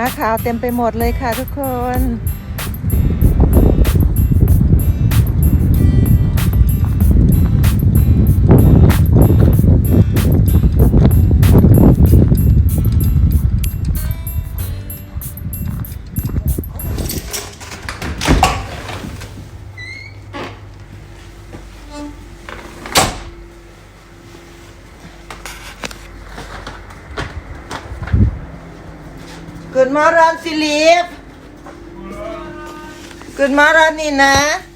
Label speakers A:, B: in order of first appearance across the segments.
A: หิมะขาวเต็มไปหมดเลยค่ะทุกคน Good morning, Philip. Good morning, Nina.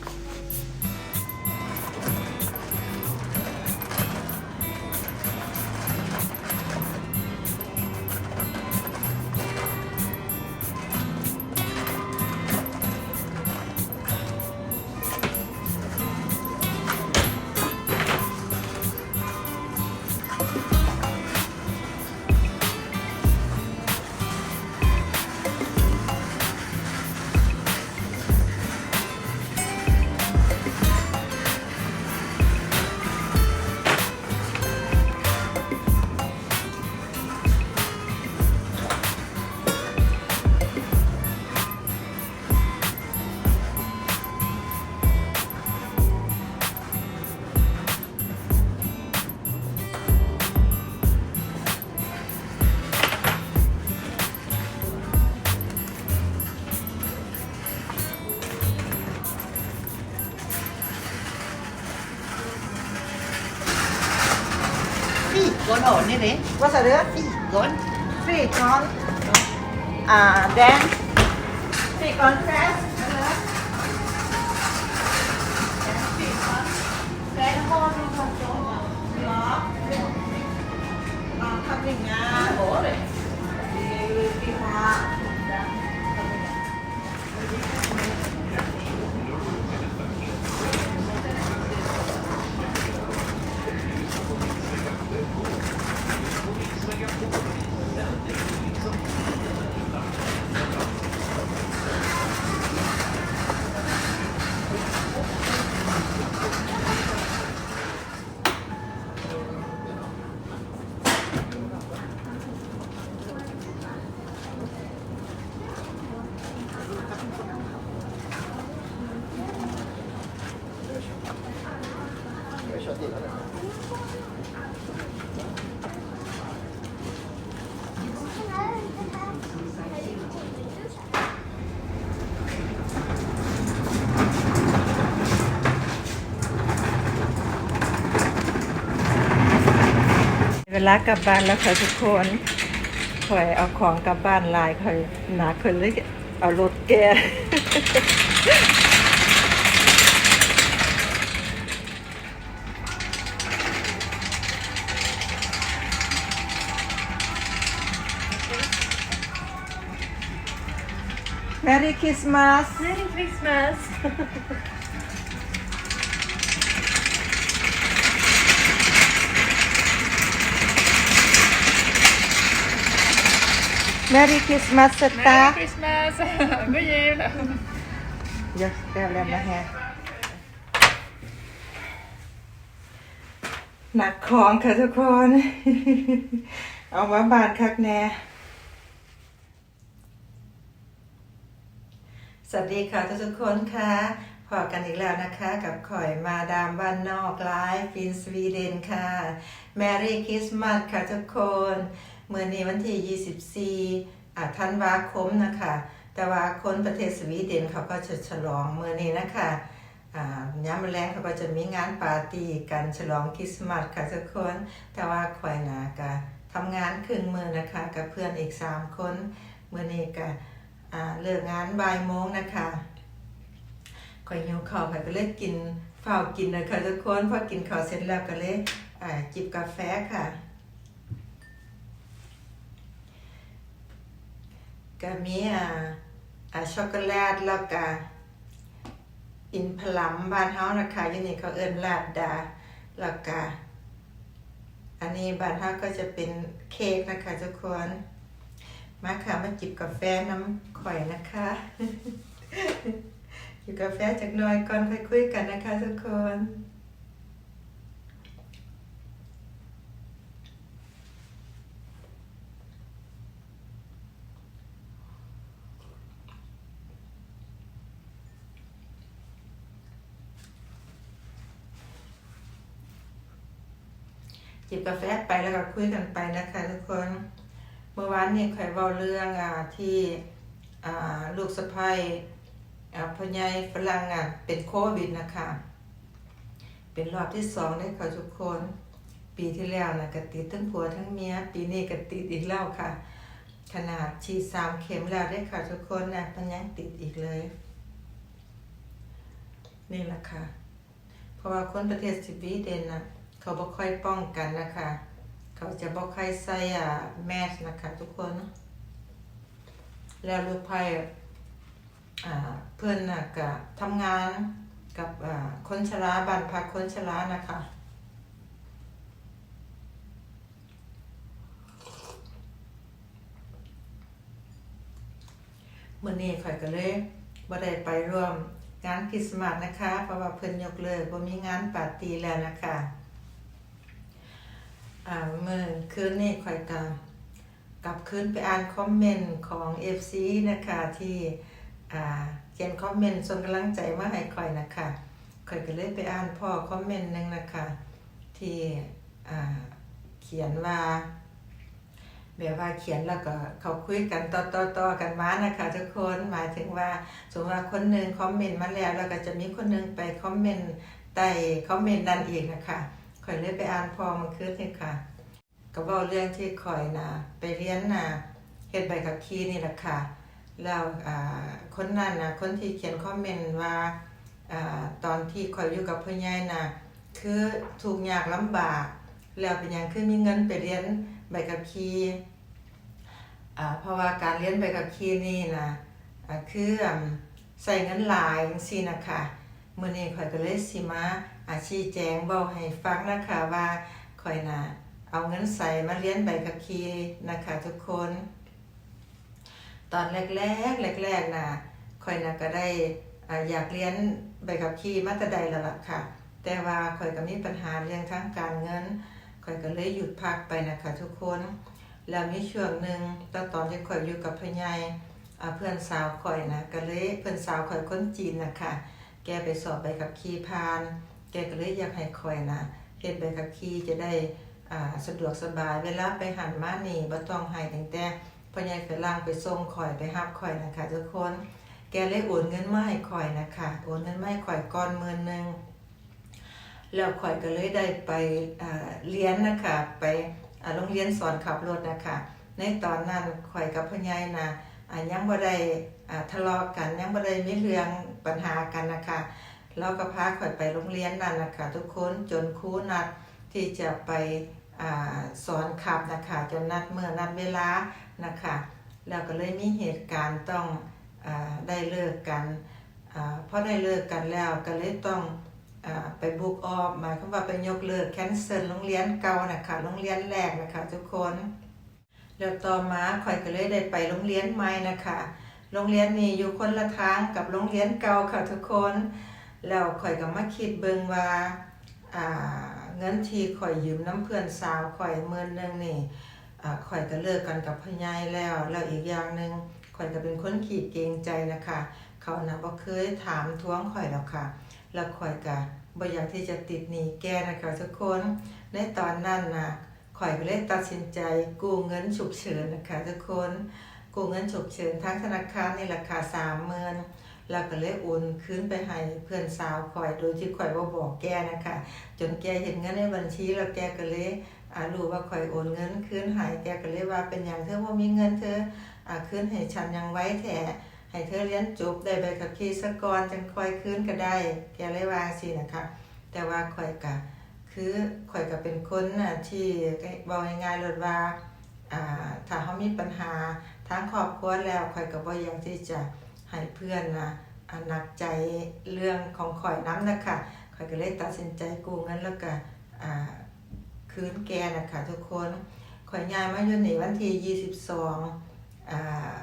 B: có
A: sao nữa What's the other? Figon. Figon. Uh,
B: then figon
A: press. Thank you. Thank you. ลากลับบ้านแล้วค่ะทุกคนคอยเอาของกลับบ้านลายคอยหนาคนเลยเอารถแก Merry Christmas
C: Merry Christmas!
A: Merry Christmas สตา
C: Merry Christmas! God jul!
A: เดี๋ยวเดี๋ยวแล้วมาแฮะหนักของค่ะทุกคน เอามาบานคักแน่สวัสดีค่ะทุกๆคนค่ะพอกันอีกแล้วนะคะ กับข่อยมาดามบ้านนอกไลฟ์ฟินสวีเดนค่ะแมรี่คริสต์มาสค่ะทุกคน เมื่อนี้วันที่ 24ธันวาคมนะคะ แต่ว่าคนประเทศสวีเดนเขาก็จะฉลองเมื่อนี้นะคะย้ำแรงเขาก็จะมีงานปาร์ตี้กันฉลองคริสต์มาสค่ะทุกคน แต่ว่าข่อยนะก็ทำงานครึ่งมือนะคะ กับเพื่อนอีก 3 คนเมื่อนี้ก็เลิกงานบ่ายโมงนะคะข่อยหิวข้าวข่อยก็เลยกินเฝ้ากินนะคะทุกคนพอกินข้าวเสร็จแล้วก็เลยจิบกาแฟค่ะ ก็มีอ่าอาช็อกโกแลตแล้วก็อินพลัมบ้านเฮานะคะอยี่นี่เขาเอิ้นลาดดาแล้วก็อันนี้บ้านเฮาก็จะเป็นเค้กนะคะทุกคนมาค่ะมาจิบกาแฟน้ำข่อยนะคะจิบกาแฟจากน่อยก่อนค่อยคุยกันนะคะทุกคน จิบกาแฟไปแล้วก็คุยกันไปนะคะทุกคน เมื่อวานนี้ข่อยเว้าเรื่องอ่าที่อ่าลูกสะใภ้อ่าพ่อใหญ่ฝรั่งอะเป็นโควิดนะคะ เป็นรอบที่สองได้ค่ะทุกคน ปีที่แล้วนะกติดทั้งผัวทั้งเมีย ปีนี้กติดอีกแล้วค่ะ ขนาดฉีดสามเข็มแล้วได้ค่ะทุกคนนะมันยังติดอีกเลย นี่แหละค่ะ เพราะว่าคนประเทศสวีเดนนะ เขาบ่ค่อยป้องกันนะคะ เขาจะบ่ค่อยใส่อ่าแมสนะคะทุกคน แล้วลูกไผ่อ่าเพื่อนน่ะก็ทำงานกับอ่าคนชราบ้านพักคนชรานะคะมื่อนี้ข่อยก็เลยบ่ได้ไปร่วมงานคริสต์มาสนะคะ เพราะว่าเพิ่นยกเลิกบ่มีงานปาร์ตี้แล้วนะคะ อ่าเมื่อคืนนี้ข่อยก็กลับคืนไปอ่านคอมเมนต์ของ FC นะคะที่อ่าเขียนคอมเมนต์ส่งกำลังใจมาให้ข่อยนะคะข่อยก็เลยไปอ่านพ่อคอมเมนต์หนึงนะคะที่อ่าเขียนว่าแบบว่าเขียนแล้วก็เขาคุยกันต่อต่อต่อกันมานะคะทุกคนหมายถึงว่าสมมติว่าคนหนึ่งคอมเมนต์มาแล้วแล้วก็จะมีคนหนึ่งไปคอมเมนต์ใต้คอมเมนต์นั่นอีกนะคะ ข่อยเลยไปอ่านพอมันคืนนี่ค่ะก็เว้าเรื่องที่ข่อยนะไปเรียนนะเฮ็ดใบขับขี่นี่แหละค่ะ แล้วอ่าคนนั้นนะคนที่เขียนคอมเมนต์ว่าอ่าตอนที่ข่อยอยู่กับพ่อใหญ่น่ะคือทุกยากลำบาก แล้วเป็นหยังคือมีเงินไปเรียนใบขับขี่อ่าเพราะว่าการเรียนใบขับขี่นี่นะอ่าคือใส่เงินหลายจังซี่นะคะมื้อนี้ข่อยก็เลยสิมา อาชีแจงเว้าให้ฟังนะคะว่าข่อยนะเอาเงินใส่มาเรียนใบขับขี่นะคะทุกคน ตอนแรกๆแรกๆนะข่อยน่ะก็ได้อ่าอยากเรียนใบขับขี่มาต่ใดล้วล่ะค่ะ แต่ว่าข่อยก็มีปัญหาเรื่องทางการเงินข่อยก็เลยหยุดพักไปนะคะทุกคน แล้วมีช่วงหนึ่งตอนตอนที่ข่อยอยู่กับพ่อใหญ่เพื่อนสาวข่อยนะก็เลยเพื่อนสาวข่อยคนจีนนะคะแกไปสอบใบขับขี่พาน แกก็เลยอยากให้ข่อยนะเฮ็ดใบขับขี่จะได้สะดวกสบายเวลาไปหันมานี่บ่ต้องให้ตั้งแต่พ่อใหญ่ฝรั่งไปส่งข่อยไปรับข่อยนะคะทุกคน แกเลยโอนเงินมาให้ข่อยนะคะโอนเงินมาให้ข่อยก้อนหมื่นหนึ่งแล้วข่อยก็เลยได้ไปเรียนนะคะไปโรงเรียนสอนขับรถนะคะในตอนนั้นข่อยกับพ่อใหญ่นะอ่ายังบ่ได้ทะเลาะกันยังบ่ได้มีเรื่องปัญหากันนะคะ เราก็พาข่อยไปโรงเรียนนั่นนะคะทุกคนจนครูนัดที่จะไปอสอนขับนะคะจนนัดเมื่อนัดเวลานะคะแล้วก็เลยมีเหตุการณ์ต้องอได้เลิกกันอ่าพอได้เลิกกันแล้วก็เลยต้องอไปบุกออฟหมายความว่าไปยกเลิกแคนเซิลโรงเรียนเก่านะคะโรงเรียนแรกนะคะทุกคนแล้วต่อมาข่อยก็เลยได้ไปโรงเรียนใหม่นะคะโรงเรียนนี้อยู่คนละทางกับโรงเรียนเก่าค่ะทุกคน แล้วข่อยก็มาคิดเบิ่งว่าอ่าเงินที่ข่อยยืมน้ำเพื่อนสาวข่อยหมื่นหนึงนี่อ่าข่อยก็เลิกกันกับพ่อใหญ่แล้ว แล้วอีกอย่างหนึงข่อยก็เป็นคนขี้เกรงใจนะคะ เขานะบ่เคยถามทวงข่อยหรอกค่ะ แล้วข่อยก็บ่อยากที่จะติดหนี้แกนะคะทุกคนในตอนนั้นน่ะข่อยก็เลยตัดสินใจกู้เงินฉุกเฉินนะคะทุกคนกู้เงินฉุกเฉินทางธนาคารนี่ราคา30,000 แล้วก็เลยโอนคืนไปให้เพื่อนสาวข่อยโดยที่ข่อยบ่บอกแกนะคะ จนแกเห็นเงินในบัญชีแล้วแกก็เลยรู้ว่าข่อยโอนเงินคืนให้แกก็เลยว่าเป็นหยังเธอบ่ามีเงินเธออคืนให้ฉันยังไว้แท้ให้เธอเรียนจบได้ใบขับขี่สกอนจังคอยคืนก็ได้ แกเลยว่าสินะคะ แต่ว่าข่อยกะคือข่อยก็เป็นคนน่ะที่เว้าง่ายๆเลยว่าถ้าเฮามีปัญหาทางครอบครัวแล้วข่อยก็บ่อยากที่จะ ให้เพื่อนนะอ่าหนักใจเรื่องของข่อยนํนะคะข่อยก็เลยตัดสินใจกู้เงินแล้วก็คืนแกนะคะทุกคนข่อยย้ายมาอยู่ในวันที่22อ่า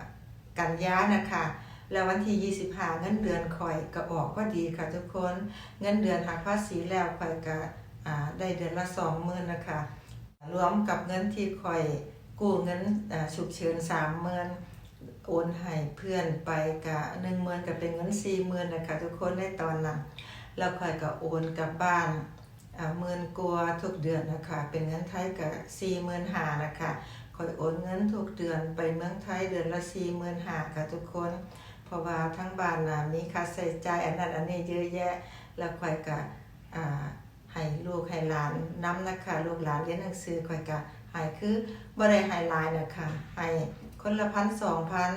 A: กันยานะคะแล้ววันที่25เงินเดือนข่อยก็ออกก็ดีค่ะทุกคนเงินเดือนหักภาษีแล้วข่อยก็ได้เดือนละ20,000นะคะรวมกับเงินที่ข่อยกู้เงินฉุกเฉิน30,000 โอนให้เพื่อนไปกะ10,000ก็เป็นเงิน40,000นะคะทุกคนในตอนนั้นแล้วข่อยก็โอนกลับบ้านอ่าหมื่นกว่าทุกเดือนนะคะเป็นเงินไทยกับสี่หมื่นหานะคะคอยโอนเงินทุกเดือนไปเมืองไทยเดือนละสี่หมื่นหาค่ะทุกคน เพราะว่าทั้งบ้านนะมีค่าใช้จ่ายอันนั้นอันนี้เยอะแยะแล้วคอยกะอ่าให้ลูกให้หลานน้ำนะคะลูกหลานเรียนหนังสือคอยกะให้คือบ่ได้ให้หลายนะคะให้ คนละพันสองพัน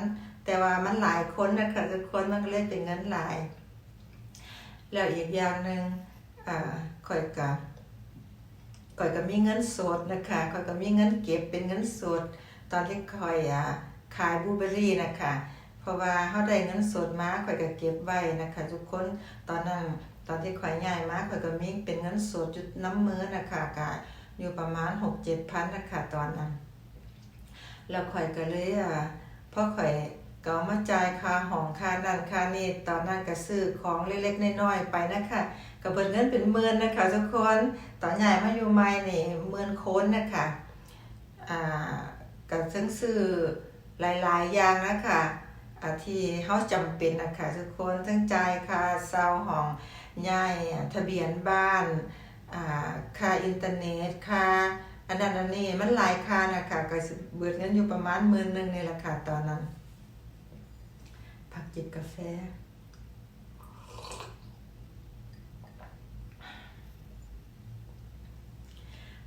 A: แต่ว่ามันหลายคนนะคะทุกคนมันก็เลยเป็นเงินหลาย แล้วอีกอย่างหนึ่งอ่าคอยกะคอยก็มีเงินสดนะคะคอยก็มีเงินเก็บเป็นเงินสด ตอนที่คอยอ่าขายบูเบอรี่นะคะเพราะว่าเขาได้เงินสดมาข่อยก็เก็บไว้นะคะ ทุกคนตอนนั้นตอนที่ข่อยย้ายมาข่อยก็มีเป็นเงินสดจุดน้ำมือนะคะก็อยู่ประมาณหกเจ็ดพันนะคะตอนนั้น แล้วข่อยก็เลยอ่าพอข่อยก็เอามาจ่ายค่าห้องค่านั่นค่านี่ตอนนั้นก็ซื้อของเล็กๆน้อยๆไปนะคะก็เบิดเงินเป็นหมื่นนะคะทุกคนตอนย้ายมาอยู่ใหม่นี่หมื่นโคนนะคะอ่าก็ซึ่งซื้อหลายๆอย่างนะคะอาที่เขาจำเป็นนะคะทุกคนทั้งจ่ายค่าเซาห้องย้ายทะเบียนบ้านอ่าค่าอินเทอร์เน็ตค่า อันนั้นอันนี้มันหลายค่านะคะก็สิเบิดเงินอยู่ประมาณหมื่นหนึ่งในี่แหละค่ะตอนนั้นพักจิบกาแฟ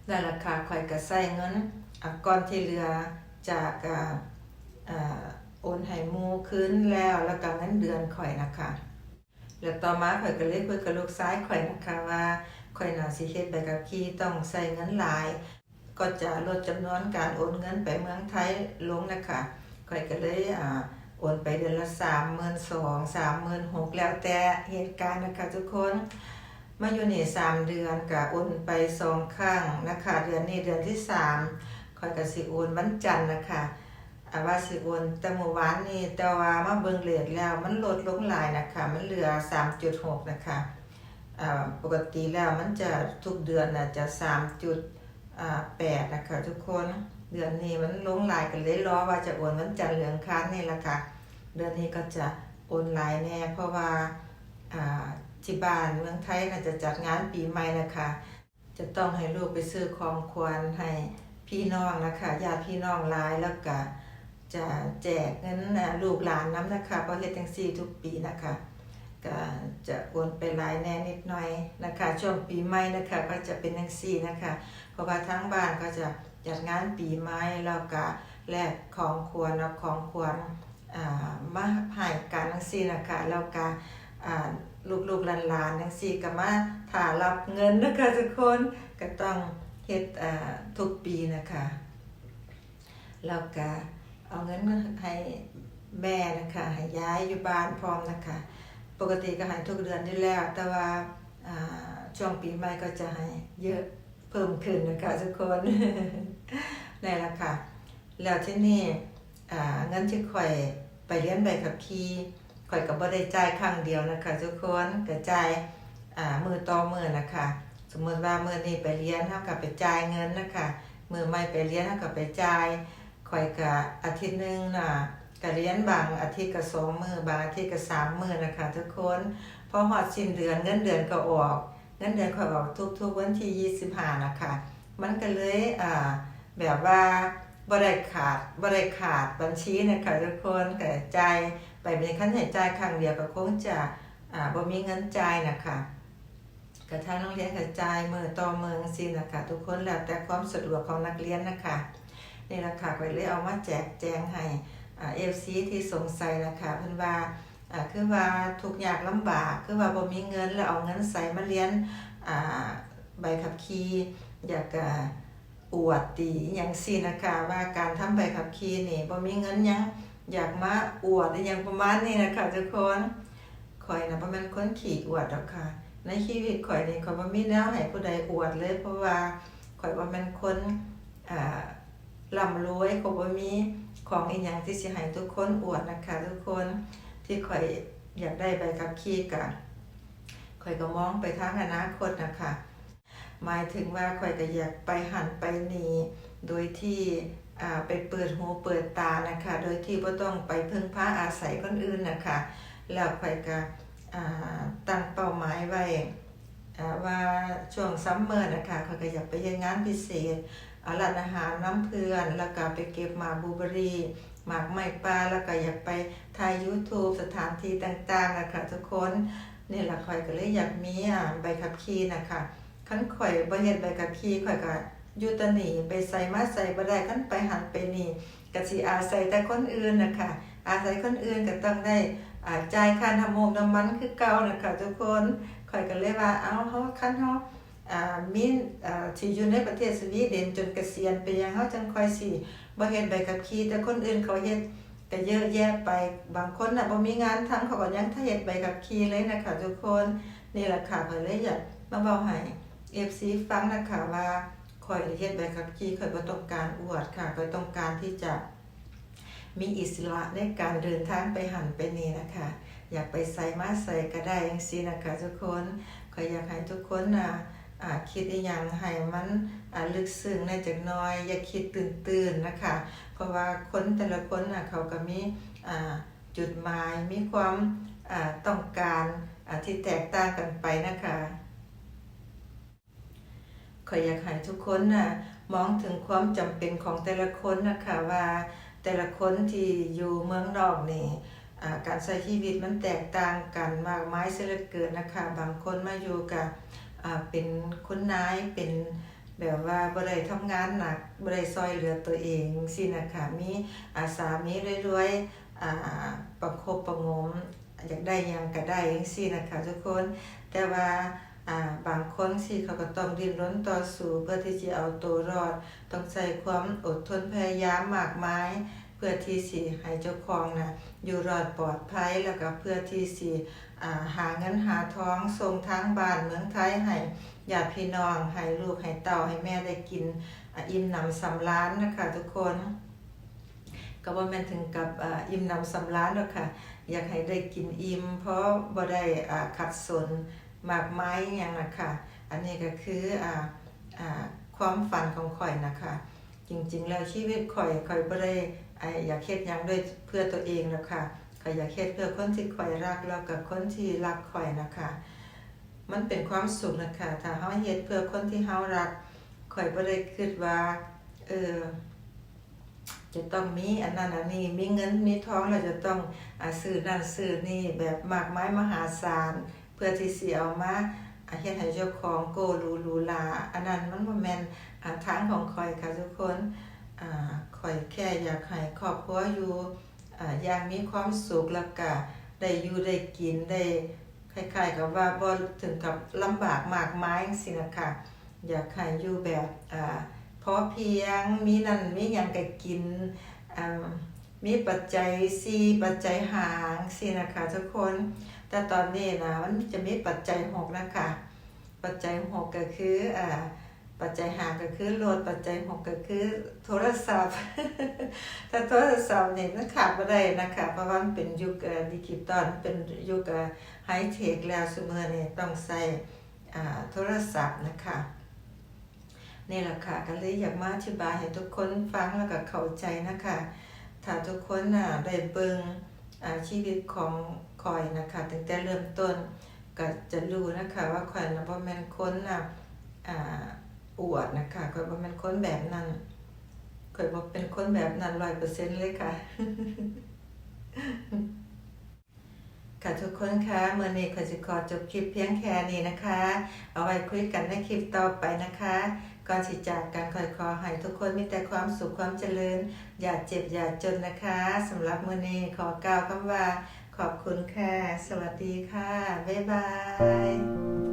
A: นั่นแหละค่ะข่อยก็ใส่เงินอก่อนที่เหลือจากอ่าอ่าโอนให้หมู่คืนแล้วแล้วก็เงินเดือนข่อยนะคะแล้วต่อมาข่อยก็เลยคุยกับลูกซ้ายข่อยนะคะว่าข่อยน่าสิเฮ็ดใบขับขี่ต้องใส่เงินหลาย ก็จะลดจำนวนการโอนเงินไปเมืองไทยลงนะคะข่อยก็เลยอ่าโอนไปเดือนละ32,000 36,000แล้วแต่เหตุการณ์นะคะทุกคนมาอยู่นี่สามเดือนก็โอนไปสองครั้งนะคะเดือนนี้เดือนที่สามคอยกับสิโอนวันจันทร์นะคะอาว่าสิโอนแต่เมื่อวานนี้แต่ว่ามาเบิ่งเลทแล้วมันลดลงหลายนะคะมันเหลือ3.6นะคะอ่าปกติแล้วมันจะทุกเดือนน่ะจะ 3.8นะคะทุกคนเดือนนี้มันลงหลายกันเลยรอว่าจะโอนวันจันทร์เหลืองค้านนี่แหละค่ะเดือนนี้ก็จะโอนลายแน่เพราะว่าที่บ้านเมืองไทยน่าจะจัดงานปีใหม่นะคะ จะต้องให้ลูกไปซื้อของควรให้พี่น้องนะคะญาติพี่น้องหลายแล้วก็จะแจกเงินนะลูกหลานน้ำนะคะเพราะเฮ็ดจังซี่ทุกปีนะคะก็จะโอนไปหลายแน่นิดหน่อยนะคะ ช่วงปีใหม่นะคะก็จะเป็นจังซี่นะคะ เพราะว่าทั้งบ้านก็จะจัดงานปีใหม่แล้วก็แลกของควรเอาของควรอ่ามาให้กันจังซี่นะคะแล้วก็ลูกๆหลานๆจังซี่ก็มาถ่ารับเงินนะคะทุกคนก็ต้องเฮ็ดทุกปีนะคะแล้วก็เอาเงินให้แม่นะคะให้ย้ายอยู่บ้านพร้อมนะคะ ปกติก็ให้ทุกเดือนนี่แล้ว แต่ว่าช่วงปีใหม่ก็จะให้เยอะ เพิ่มขึ้นนะคะทุกคนนี่แหละค่ะ แล้วที่นี่เงินที่ข่อยไปเรียนใบขับขี่ข่อยก็บ่ได้จ่ายครั้งเดียวนะคะ ทุกคนก็จ่ายมือต่อมือนะคะ สมมติว่ามือนี้ไปเรียนเฮาก็ไปจ่ายเงินนะคะ มือไม่ไปเรียนเฮาก็ไปจ่ายข่อยก็อาทิตย์หนึ่งน่ะก็เรียนบางอาทิตย์ก็สองมือบางอาทิตย์ก็สามมือนะคะ ทุกคนพอฮอดสิ้นเดือนเงินเดือนก็ออก เงินเดือนข่อยออกทุกๆวันที่ 25 นะคะ มันก็เลยอ่าแบบว่าบ่ได้ขาดบ่ได้ขาดบัญชีนะคะทุกคนก็จ่ายไปเป็นขั้นใช้จ่ายครั้งเดียวก็คงจะอ่าบ่มีเงินจ่ายนะคะก็ทางโรงเรียนก็จ่ายมือต่อเมืองซี่นะคะทุกคนแล้วแต่ความสะดวกของนักเรียนนะคะนี่ละค่ะก็เลยเอามาแจกแจงให้อ่า FC ที่สงสัยนะคะเพิ่อนว่า คือว่าทุกข์ยากลำบาก คือว่าบ่มีเงินแล้วเอาเงินใส่มาเรียนอ่าใบขับขี่อยากอวดดีอย่างสินะคะว่าการทำใบขับขี่นี่บ่มีเงินยังอยากมาอวดอย่างประมาณนี้นะคะทุกคนข่อยนะบ่แม่นคนขี้อวดหรอกค่ะ ในชีวิตข่อยนี่ข่อยบ่มีแนวให้ผู้ใดอวดเลย เพราะว่าข่อยบ่แม่นคนอ่าร่ำรวยข่อยบ่มีของอีหยังที่สิให้ทุกคนอวดนะคะ ทุกคน ที่ข่อยอยากได้ใบขับขี่ก็ข่อยก็มองไปทางอนาคตนะคะหมายถึงว่าข่อยก็อยากไปหันไปนีโดยที่ไปเปิดหูเปิดตานะคะ โดยที่บ่ต้องไปพึ่งพาอาศัยคนอื่นนะคะ แล้วข่อยก็ตั้งเป้าหมายไว้ว่าช่วงซัมเมอร์นะคะเขาก็อยากไปเฮ็ดงานพิเศษอาร้านอาหารน้ำเพื่อน แล้วก็ไปเก็บหมาบูเบอรี่ หมากไม้ป่าแล้วก็อยากไปถ่าย YouTube สถานที่ต่างๆนะคะทุกคนนี่ละข่อยก็เลยอยากมีอ่าใบขับขี่นะคะคันข่อยบ่เฮ็ดใบขับขี่ข่อยก็อยู่ตะหนีไปใส่มาใส่บ่ได้คันไปหันไปนี่ก็สิอาศัยแต่คนอื่นนะคะอาศัยคนอื่นก็ต้องได้อ่าจ่ายค่าน้ำมันน้ำมันคือเก่านะคะทุกคนข่อยก็เลยว่าเอาเฮาคันเฮาอ่ามีอ่าที่อยู่ในประเทศสวีเดนจนเกษียณไปยังเฮาจังค่อยสิ บ่เฮ็ดใบขับขี่แต่คนอื่นเขาเฮ็ดก็เยอะแยะไปบางคนน่ะบ่มีงานทำเขาก็ยังถ้าเฮ็ดใบขับขี่เลยนะคะทุกคนนี่แหละค่ะข่อยเลยอยากมาเว้าให้ FC ฟังนะคะว่าข่อยเฮ็ดใบขับขี่ข่อยบ่ต้องการอวดค่ะข่อยต้องการที่จะมีอิสระในการเดินทางไปหันไปนี่นะคะ อยากไปใส่มาใส่ก็ได้จังซี่นะคะทุกคนข่อยอยากให้ทุกคนน่ะอ่า คิดอีหยังให้มันลึกซึ้งในจักน่อย อย่าคิดตื่นๆนะคะ เพราะว่าคนแต่ละคนเขาก็มีจุดหมายมีความต้องการที่แตกต่างกันไปนะคะขออยากให้ทุกคนนะมองถึงความจำเป็นของแต่ละคนนะคะว่าแต่ละคนที่อยู่เมืองนอกนี่การใช้ชีวิตมันแตกต่างกันมากมายเสียเหลือเกินนะคะ บางคนมาอยู่กับ เป็นคุณนายเป็นแบบว่าบ่ได้ทำงานหนักบ่ได้ซอยเหลือตัวเองสินะคะมีอาสามีรวยๆอ่าประคบประงมอยากได้ยังก็ได้จังซี่นะคะทุกคน แต่ว่าอ่าบางคนสิเขาก็ต้องดิ้นรนต่อสู้เพื่อที่จะเอาตัวรอด ต้องใช้ความอดทนพยายามมากมายเพื่อที่สิให้เจ้าของนะอยู่รอดปลอดภัยแล้วก็เพื่อที่สิอ่ หาเงินหาท้องส่งทางบ้านเมืองไทยให้ญาติพี่น้องให้ลูกให้เต่าให้แม่ได้กินอิ่มหนำสำราญนะคะทุกคนก็บ่แม่นถึงกับอิ่มนำสำราญหรอกค่ะ อยากให้ได้กินอิ่มเพราะบ่ได้ขัดสนมากไมายอหยังนะคะอันนี้ก็คือออความฝันของข่อยนะคะ จริงๆ แล้วชีวิตข่อยข่อยบ่ได้อ่าอยากเฮ็ดยังด้วยเพื่อตัวเองหรอกค่ะ ข่อยากเฮ็ดเพื่อคนที่ข่อยรักแล้วก็คนที่รักข่อยนะคะมันเป็นความสุขนะคะถ้าเฮาเฮ็ดเพื่อคนที่เฮารักข่อยบ่ได้คิดว่าเออจะต้องมีอันนั้นอันนี้มีเงินมีทองเราจะต้องอซื้อนั่นซื้อนี่แบบมากมายมหาศาลเพื่อที่สิเอามาอาเฮ็ดให้เจ้าของโกรูรูหราอันนั้นมันบ่แม่นทางของข่อยค่ะทุกคนอ่าข่อยแค่อยากให้ครอบครัวอยู่ อย่างมีความสุขแล้วก็ได้อยู่ได้กินได้คล้ายๆกับว่าบ่ถึงกับลำบากมากมายจังซี่นะคะอยากให้อยู่แบบอพอเพียงมีนั่นมีหยังก็กินมีปัจจัย4ปัจจัย5จังซี่นะคะทุกคน แต่ตอนนี้นะมันจะมีปัจจัย6นะคะ ปัจจัย6ก็คืออ่า ปัจจัย5ก็คือรถปัจจัย6ก็คือโทรศัพท์ ถ้าโทรศัพท์เนี่ยมันขาดบ่ได้นะคะ เพราะว่ามันเป็นยุคดิจิตอลเป็นยุคไฮเทคแล้วซุมื้อนี้ต้องใช้อ่โทรศัพท์นะคะนี่แหละค่ะก็เลยอยากมาอธิบายให้ทุกคนฟังแล้วก็เข้าใจนะคะ ถ้าทุกคนน่ะได้เบิงอ่าชีวิตของข่อยนะคะตั้งแต่เริ่มต้นก็จะรู้นะคะว่าข่อยน่ะบ่แม่นคนน่ะ อวดนะคะข่อยบ่แม่นคนแบบนั้นข่อยบ่เป็นคนแบบนั้น100%เซ็นต์เลยค่ะ ค่ะทุกคนคะเมื่อนี้ขอจะขอจบคลิปเพียงแค่นี้นะคะ เอาไว้คุยกันในคลิปต่อไปนะคะก่อนสิจากกันขอยขอให้ทุกคนมีแต่ความสุขความเจริญ อย่าเจ็บอย่าจนนะคะสำหรับเมื่อนี้ขอกล่าวคำว่าขอบคุณค่ะ สวัสดีค่ะ บ๊ายบาย